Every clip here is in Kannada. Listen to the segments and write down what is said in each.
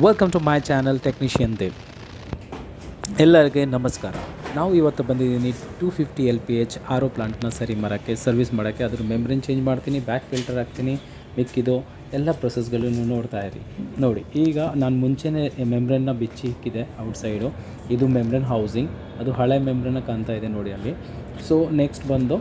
Welcome to my channel technician Dev ಎಲ್ಲರಿಗೆ ನಮಸ್ಕಾರ. ನಾವು ಇವತ್ತು ಬಂದಿದ್ದೀನಿ two fifty L P H RO ಪ್ಲಾಂಟ್ನ ಸರಿ ಮಾಡೋಕ್ಕೆ ಸರ್ವಿಸ್ ಮಾಡೋಕ್ಕೆ. ಅದ್ರ ಮೆಮ್ರಿನ್ ಚೇಂಜ್ ಮಾಡ್ತೀನಿ ಬ್ಯಾಕ್ ಫಿಲ್ಟರ್ ಹಾಕ್ತೀನಿ, ಮಿಕ್ಕಿದು. ಎಲ್ಲ ಪ್ರೊಸೆಸ್ಗಳನ್ನು ನೋಡ್ತಾ ಇರಿ. ನೋಡಿ, ಈಗ ನಾನು ಮುಂಚೆನೇ ಮೆಮ್ರನ್ನ ಬಿಚ್ಚಿ ಇಕ್ಕಿದೆ ಔಟ್ಸೈಡು ಇದು ಮೆಮ್ರೇನ್ ಹೌಸಿಂಗ್ ಅದು ಹಳೆ ಮೆಮ್ರನ್ನ ಕಾಣ್ತಾ ಇದೆ ನೋಡಿ ಅಲ್ಲಿ. ಸೊ ನೆಕ್ಸ್ಟ್ ಬಂದು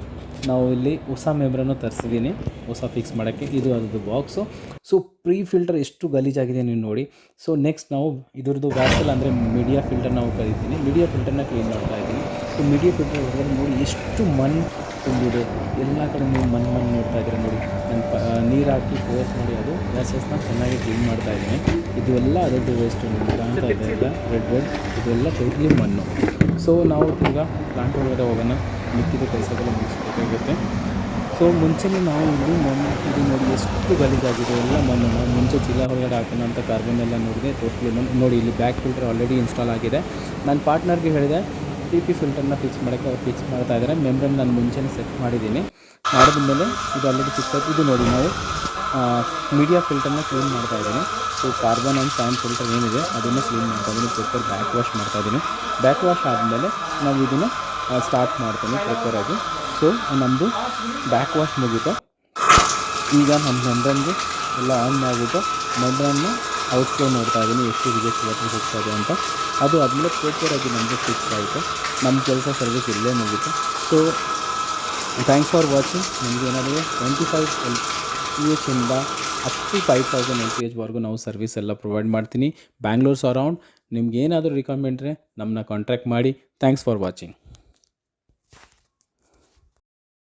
ನಾವು ಇಲ್ಲಿ ಹೊಸ ಮೆಮ್ರನ್ನು ತರಿಸಿದ್ದೀನಿ ಹೊಸ ಫಿಕ್ಸ್ ಮಾಡೋಕ್ಕೆ. ಇದು ಅದ್ರದ್ದು ಬಾಕ್ಸು ಸೊ ಪ್ರೀ ಫಿಲ್ಟರ್ ಎಷ್ಟು ಗಲೀಜಾಗಿದೆ ನೀವು ನೋಡಿ. ಸೊ ನೆಕ್ಸ್ಟ್ ನಾವು ಇದ್ರದ್ದು ವ್ಯಾಸಲ್ ಅಂದರೆ ಮೀಡಿಯಾ ಫಿಲ್ಟರ್ ನಾವು ಕರಿತೀನಿ. ಮೀಡಿಯಾ ಫಿಲ್ಟರ್ನ ಕ್ಲೀನ್ ಮಾಡ್ತಾ ಇದ್ದೀನಿ. ಸೊ ಮೀಡಿಯಾ ಕೊಟ್ಟರೆ ಹೊರಗಡೆ ನೋಡಿ ಎಷ್ಟು ಮಣ್ಣು ತುಂಬಿದೆ. ಎಲ್ಲ ಕಡೆ ನೀವು ಮಣ್ಣು ಮಣ್ಣು ನೋಡ್ತಾ ಇದ್ದೀರ ನೋಡಿ. ನಾನು ಪ ನೀರು ಹಾಕಿ ಫೋರ್ಸ್ ಮಾಡಿ ಅದು ಗ್ಯಾಸಸ್ನ ಚೆನ್ನಾಗಿ ಕ್ಲೀನ್ ಮಾಡ್ತಾ ಇದ್ದೀನಿ. ಇದು ಎಲ್ಲ ಅದರದ್ದು ವೇಸ್ಟು ನೋಡಿ ಕಾಣ್ತಾ ರೆಡ್ ರೆಡ್ ಇದೆಲ್ಲ ಟೋಟ್ಲಿ ಮಣ್ಣು. ಸೊ ನಾವು ಈಗ ಪ್ಲಾಂಟ್ ಒಳಗಡೆ ಹೋಗೋಣ. ಮಿಕ್ಕಿದ ಕೆಲಸಗಳು ಮುಗಿಸ್ಬೇಕಾಗುತ್ತೆ. ಸೊ ಮುಂಚೆನೇ ನಾವು ಇಲ್ಲಿ ಮಣ್ಣು ಇದು ನೋಡಿ. ಎಷ್ಟು ಗಲೀಜಾಗಿದೆ ಎಲ್ಲ ಮಣ್ಣು. ನಾವು ಮುಂಚೆ ಚೀಲ ಹೊರಗಡೆ ಹಾಕೋಣ ಅಂತ ಕಾರ್ಬನ್ ಎಲ್ಲ ನೋಡಿದೆ. ಟೋಟ್ಲಿ ನೋಡಿ, ಇಲ್ಲಿ ಬ್ಯಾಕ್ ಫಿಲ್ಟರ್ ಆಲ್ರೆಡಿ ಇನ್ಸ್ಟಾಲ್ ಆಗಿದೆ. ನನ್ನ ಪಾರ್ಟ್ನರ್ಗೆ ಹೇಳಿದೆ ಟಿ ಪಿ ಫಿಲ್ಟರ್ನ ಫಿಕ್ಸ್ ಮಾಡೋಕ್ಕೆ ಅವ್ರು ಫಿಕ್ಸ್ ಮಾಡ್ತಾ ಇದ್ದಾರೆ ಮೆಮ್ರನ್ ನಾನು ಮುಂಚೆನೆ ಸೆಟ್ ಮಾಡಿದ್ದೀನಿ. ಮಾಡಿದ ಮೇಲೆ ಇದು ಆಲ್ರೆಡಿ ಫಿಕ್ಸ್ ಆಯಿತು. ಇದು ನೋಡಿ ನಾವು ಮೀಡಿಯಾ ಫಿಲ್ಟರ್ನ ಕ್ಲೀನ್ ಮಾಡ್ತಾ ಇದ್ದೀನಿ. So carbon and sand filter ಏನಿದೆ, ಅದನ್ನು ಕ್ಲೀನ್ ಮಾಡ್ತಾ ಇದ್ದೀನಿ. ಪೇಪರ್ ಬ್ಯಾಕ್ ವಾಶ್ ಮಾಡ್ತಾ ಇದ್ದೀನಿ. ಬ್ಯಾಕ್ ವಾಶ್ ಆದಮೇಲೆ ನಾವು ಇದನ್ನು ಸ್ಟಾರ್ಟ್ ಮಾಡ್ತೀನಿ ಪ್ರಾಪರಾಗಿ ಸೊ ನಮ್ಮದು ಬ್ಯಾಕ್ ವಾಶ್ ಮುಗಿತು. ಈಗ ನಮ್ಮ ಮೆಮ್ರನ್ಗೆ ಎಲ್ಲ ಆನ್ ಮಾಡಿಬಿಟ್ಟು ಮೆಮ್ರನ್ನ ಔಟ್ಫ್ಲೋ ನೋಡ್ತಾ ಇದ್ದೀನಿ ಎಷ್ಟು ರಿಜೆಕ್ಟ್ ಹೋಗ್ತಾ ಇದೆ ಅಂತ. ಅದು ಆದಮೇಲೆ ಆಗಿ ನಮಗೆ ಫಿಕ್ಸ್ ಆಯಿತು. ನಮ್ಮ ಕೆಲಸ ಸರ್ವಿಸ್ ಇಲ್ಲೇ ಮುಗೀತು. ಸೊ ಥ್ಯಾಂಕ್ಸ್ ಫಾರ್ ವಾಚಿಂಗ್ ನಿಮಗೆ ಏನಾದರೂ twenty five L P H to five thousand L P ಎಚ್ವರೆಗೂ ನಾವು ಸರ್ವಿಸ್ ಎಲ್ಲ ಪ್ರೊವೈಡ್ ಮಾಡ್ತೀನಿ. ಬ್ಯಾಂಗ್ಳೂರ್ ಸರೌಂಡ್ ನಿಮ್ಗೆ ಏನಾದರೂ ರಿಕಮೆಂಡ್ರೆ ನಮ್ಮನ್ನ ಕಾಂಟ್ಯಾಕ್ಟ್ ಮಾಡಿ. Thanks for watching